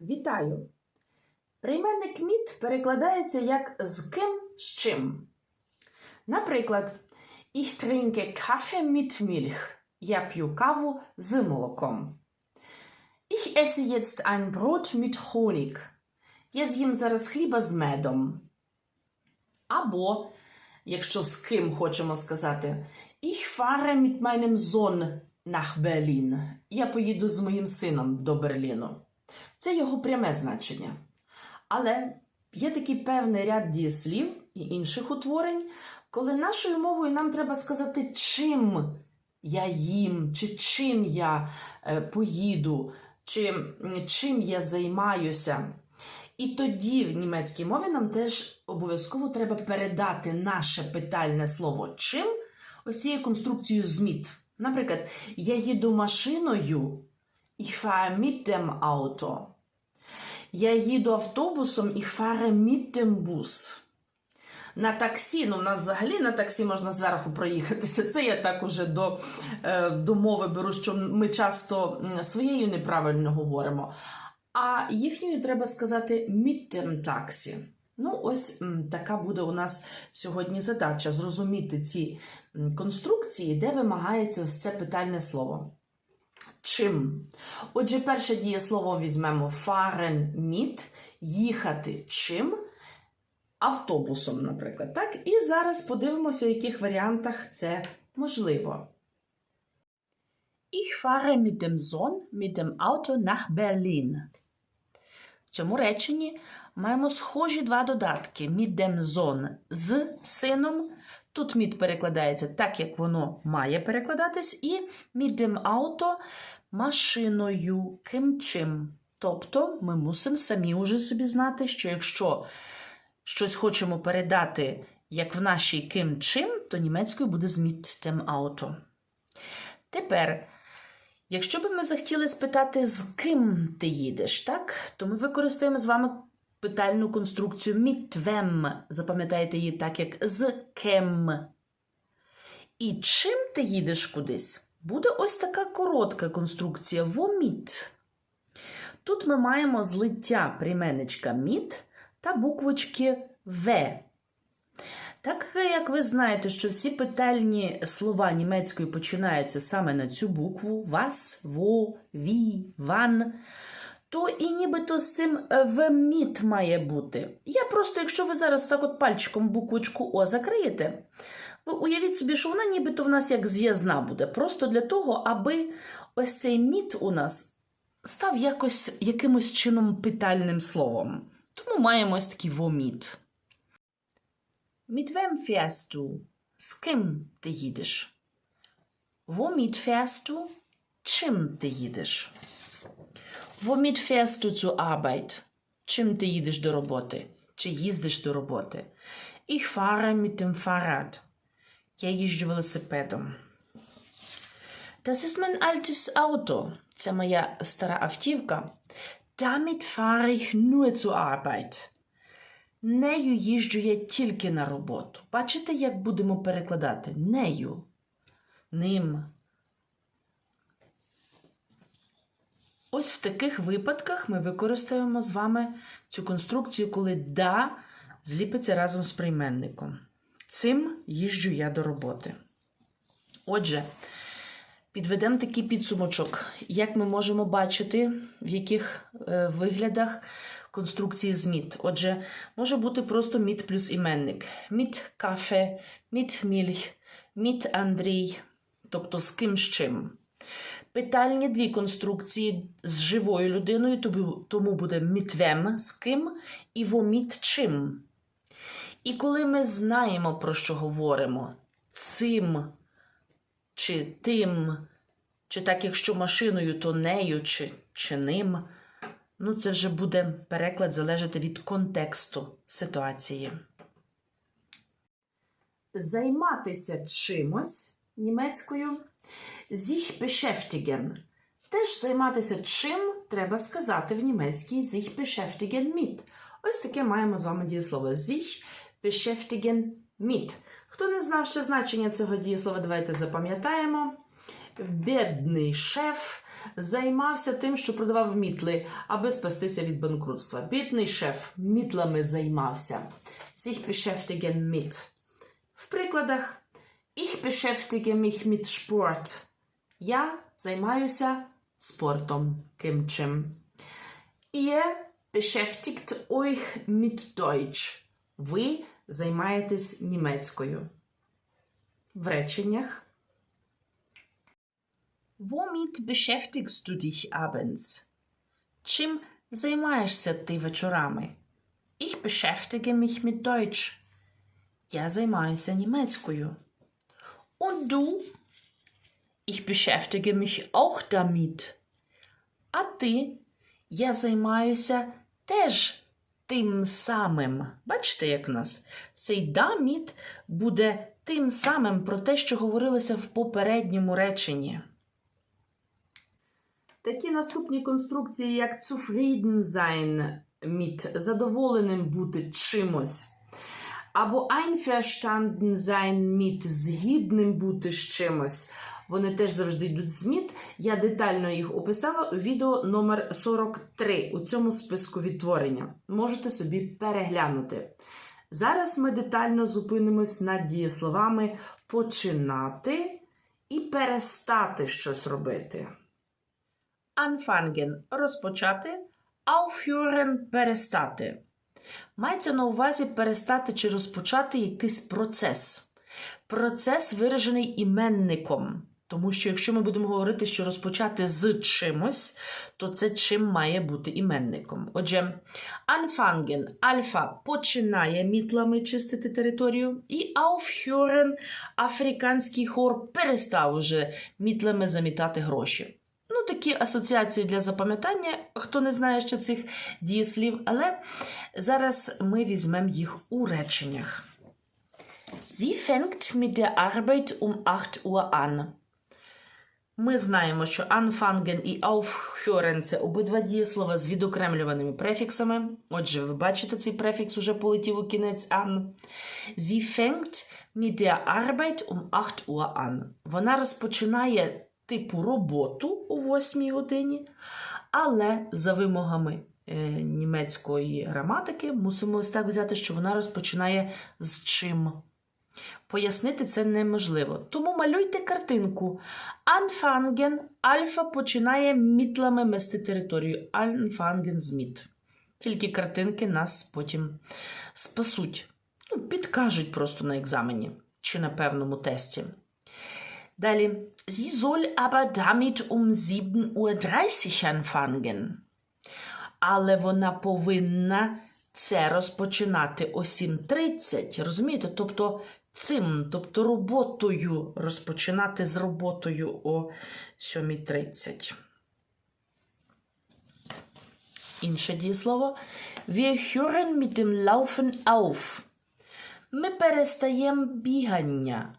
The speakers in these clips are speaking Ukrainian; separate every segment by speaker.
Speaker 1: Вітаю! Прийменник міт перекладається як з ким з чим. Наприклад, Ich trinke Kaffee mit Milch. Я п'ю каву з молоком. Ich esse jetzt ein Brot mit Honig. Я з'їм зараз хліба з медом. Або, якщо з ким хочемо сказати, Ich fahre mit meinem Sohn nach Berlin. Я поїду з моїм сином до Берліну. Це його пряме значення. Але є такий певний ряд дієслів і інших утворень, коли нашою мовою нам треба сказати, чим я їм, чи чим я е, поїду, чи чим я займаюся. І тоді в німецькій мові нам теж обов'язково треба передати наше питальне слово чим ось цією конструкцією зміт. Наприклад, я їду машиною, ich fahre mit dem Auto. Я їду автобусом, ich fahre mit dem Bus. На таксі, ну в нас взагалі на таксі можна зверху проїхатися. Це я так уже до, е, до мови беру, що ми часто своєю неправильно говоримо. А їхньою треба сказати mit dem таксі. Ну, ось така буде у нас сьогодні задача зрозуміти ці конструкції, де вимагається ось це питальне слово. Чим? Отже, перше дієслово візьмемо fahren mit, їхати чим? Автобусом, наприклад. Так? І зараз подивимося, в яких варіантах це можливо. Ich fahre mit dem Sohn mit dem Auto nach Berlin. В цьому реченні маємо схожі два додатки: mit dem Sohn з сином. Тут mit перекладається так, як воно має перекладатись, і dem Auto машиною, ким чим. Тобто ми мусимо самі уже собі знати, що якщо щось хочемо передати, як в нашій ким чим, то німецькою буде з mit dem Тепер, якщо би ми захотіли спитати, з ким ти їдеш, так, то ми використаємо з вами питальну конструкцію wem. Запам'ятаєте її так, як з ким. І чим ти їдеш кудись? Буде ось така коротка конструкція воміт. Тут ми маємо злиття прийменничка міт та буквочки В. Так як ви знаєте, що всі питальні слова німецькою починаються саме на цю букву вас, во, ві, ван, то і нібито з цим вміт має бути. Я просто, якщо ви зараз так от пальчиком буквочку О закриєте, ви уявіть собі, що вона нібито в нас як зв'язна буде. Просто для того, аби ось цей міт у нас став якось якимось чином питальним словом. Тому маємо ось такий воміт. Mit wem fährst du? З ким ти їдеш? Womit fährst du? Чим ти їдеш? Womit fährst du zur Arbeit? Чим ти їдеш до роботи? Чи їздиш до роботи? Ich fahre mit dem Fahrrad. Я їжджу велосипедом. Das ist mein altes Auto. Це моя стара автівка. Damit fahre ich nur zur Arbeit. Нею їжджу я тільки на роботу. Бачите, як будемо перекладати? Нею. Ним. Ось в таких випадках ми використаємо з вами цю конструкцію, коли да зліпиться разом з прийменником. Цим їжджу я до роботи. Отже, підведемо такий підсумочок, як ми можемо бачити, в яких е, виглядах конструкції зміт. Отже, може бути просто міт плюс іменник. Міт кафе, міт мільх, міт Андрій, тобто з ким з чим. Питальні дві конструкції з живою людиною, тому- буде мітвем з ким і воміт чим. І коли ми знаємо, про що говоримо, цим чи тим, чи так, якщо машиною, то нею, чи, чи ним, ну це вже буде переклад залежати від контексту ситуації. Займатися чимось німецькою sich beschäftigen. Теж займатися чим треба сказати в німецькій sich beschäftigen mit. Ось таке маємо з вами дієслово sich beschäftigen mit. Хто не знав ще значення цього дієслова, давайте запам'ятаємо. Бідний шеф займався тим, що продавав мітли, аби спастися від банкрутства. Бідний шеф мітлами займався. Sich beschäftigen mit. В прикладах Ich beschäftige mich mit Sport. Я займаюся спортом. Ким чим. Ihr beschäftigt euch mit Deutsch. Ви займаєтесь німецькою. В реченнях. Womit beschäftigst du dich abends? Чим займаєшся ти вечорами? Ich beschäftige mich mit Deutsch. Я займаюся німецькою. Und du? Ich beschäftige mich auch damit. А ти? Я займаюся теж тим самим. Бачите, як в нас? Цей damit буде тим самим про те, що говорилося в попередньому реченні. Такі наступні конструкції, як zufrieden sein mit, задоволеним бути чимось, або einverstanden sein mit, згідним бути з чимось. Вони теж завжди йдуть з міт. Я детально їх описала у відео номер 43 у цьому списку відтворення. Можете собі переглянути. Зараз ми детально зупинимось над дієсловами починати і перестати щось робити. Anfangen – розпочати, aufhören – перестати. Мається на увазі перестати чи розпочати якийсь процес. Процес виражений іменником. Тому що якщо ми будемо говорити, що розпочати з чимось, то це чим має бути іменником. Отже, anfangen – альфа починає мітлами чистити територію, і aufhören – африканський хор перестав уже мітлами замітати гроші. Ну, такі асоціації для запам'ятання, хто не знає ще цих дієслів, але зараз ми візьмемо їх у реченнях. Sie fängt mit der Arbeit um 8 Uhr an. Ми знаємо, що anfangen і aufhören – це обидва дієслова з відокремлюваними префіксами. Отже, ви бачите, цей префікс уже полетів у кінець an. Sie fängt mit der Arbeit um 8 Uhr an. Вона розпочинає типу роботу у 8 годині, але за вимогами е, німецької граматики мусимо ось так взяти, що вона розпочинає з чим. Пояснити це неможливо. Тому малюйте картинку. Anfangen альфа починає мітлами мести територію. Anfangen з міт. Тільки картинки нас потім спасуть. Ну, підкажуть просто на екзамені чи на певному тесті. Далі. Sie soll aber damit um 7.30 Uhr anfangen. Але вона повинна це розпочинати о 7.30. Розумієте? Тобто цим, тобто роботою розпочинати з роботою о 7.30. Інше дієслово. Wir hören mit dem Laufen auf. Ми перестаємо бігання.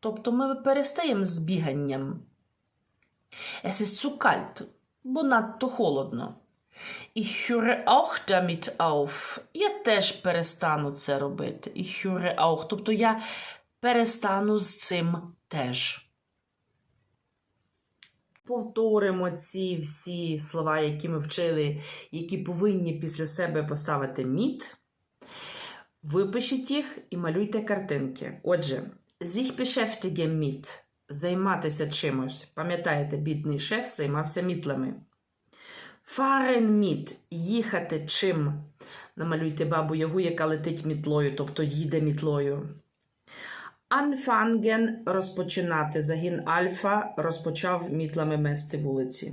Speaker 1: Тобто ми перестаємо з біганням. Es ist zu kalt, бо надто холодно. Ich höre auch damit auf. Я теж перестану це робити. Ich höre auch. Тобто я перестану з цим теж. Повторимо ці всі слова, які ми вчили, які повинні після себе поставити міт. Випишіть їх і малюйте картинки. Отже, sich beschäftigen mit – займатися чимось. Пам'ятаєте, бідний шеф займався мітлами. Fahren mit – їхати чим. Намалюйте бабу Ягу, яка летить мітлою, тобто їде мітлою. Anfangen – розпочинати. Загін альфа розпочав мітлами мести вулиці.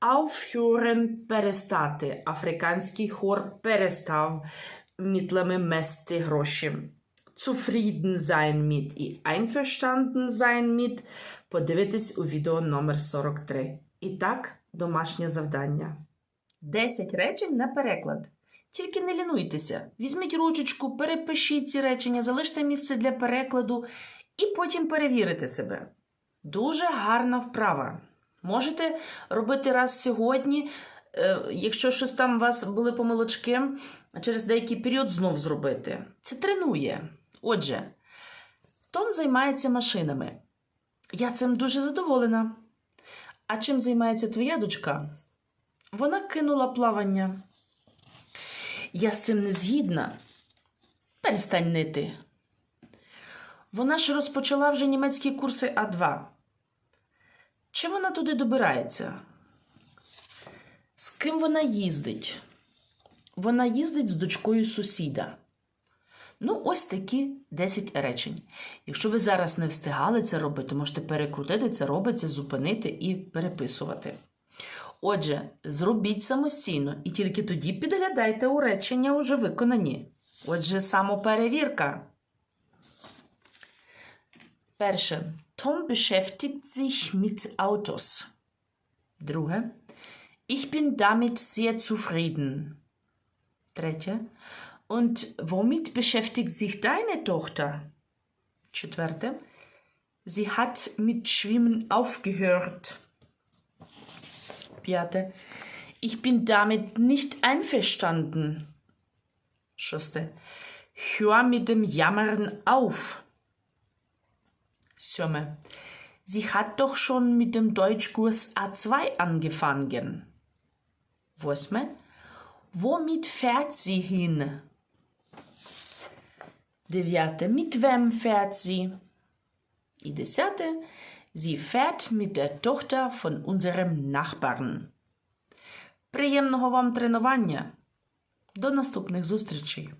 Speaker 1: Aufhören – перестати. Африканський хор перестав мітлами мести гроші. Zufrieden sein mit і einverstanden sein mit подивитись у відео номер 43. І так, домашнє завдання. 10 речень на переклад. Тільки не лінуйтеся. Візьміть ручечку, перепишіть ці речення, залиште місце для перекладу і потім перевірите себе. Дуже гарна вправа. Можете робити раз сьогодні, е, якщо щось там у вас були помилочки, через деякий період знов зробити. Це тренує. Отже, Тон займається машинами. Я цим дуже задоволена. А чим займається твоя дочка? Вона кинула плавання. Я з цим не згідна. Перестань нити. Вона ж розпочала вже німецькі курси А2. Чи вона туди добирається? З ким вона їздить? Вона їздить з дочкою сусіда. Ну, ось такі 10 речень. Якщо ви зараз не встигали це робити, можете перекрутити це, робиться, зупинити і переписувати. Отже, зробіть самостійно і тільки тоді підглядайте у речення уже виконані. Отже, самоперевірка. Перше. Tom beschäftigt sich mit Autos. Друге. Ich bin damit sehr zufrieden. Третє. Und womit beschäftigt sich deine Tochter? Четверте. Sie hat mit Schwimmen aufgehört. П'яте. Ich bin damit nicht einverstanden. Шосте. Hör mit dem Jammern auf. Siódme. Sie hat doch schon mit dem Deutschkurs A2 angefangen. Восьме. Womit fährt sie hin? Дев'яте. Mit wem fährt sie? І десяте. Sie fährt mit der Tochter von unserem Nachbarn. Приємного вам тренування. До наступних зустрічей!